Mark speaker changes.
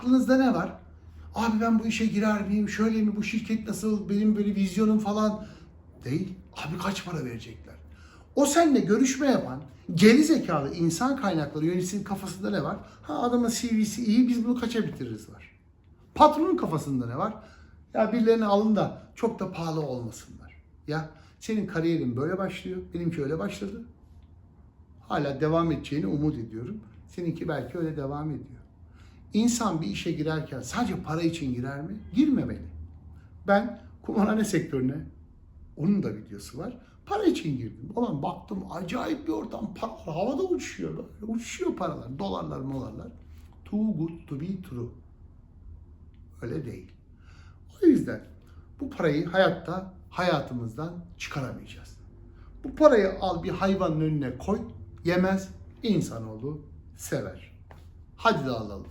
Speaker 1: aklınızda ne var? Abi ben bu işe girer miyim? Şöyle mi? Bu şirket nasıl? Benim böyle vizyonum falan. Değil. Abi kaç para verecekler? O seninle görüşme yapan geri zekalı insan kaynakları yöneticisinin kafasında ne var? Ha adamın CV'si iyi biz bunu kaça bitiririz var. Patronun kafasında ne var? Ya birilerini alın da çok da pahalı olmasınlar. Ya senin kariyerin böyle başlıyor. Benimki öyle başladı. Hala devam edeceğini umut ediyorum. Seninki belki öyle devam ediyor. İnsan bir işe girerken sadece para için girer mi? Girmemeli. Ben kumarhane sektörüne onun da videosu var. Para için girdim. Ulan baktım acayip bir ortam. Paralar havada uçuşuyor. Böyle. Uçuşuyor paralar. Dolarlar molarlar. Too good to be true. Öyle değil. O yüzden bu parayı hayatta hayatımızdan çıkaramayacağız. Bu parayı al bir hayvanın önüne koy. Yemez. insanoğlu sever. Hadi dağılalım.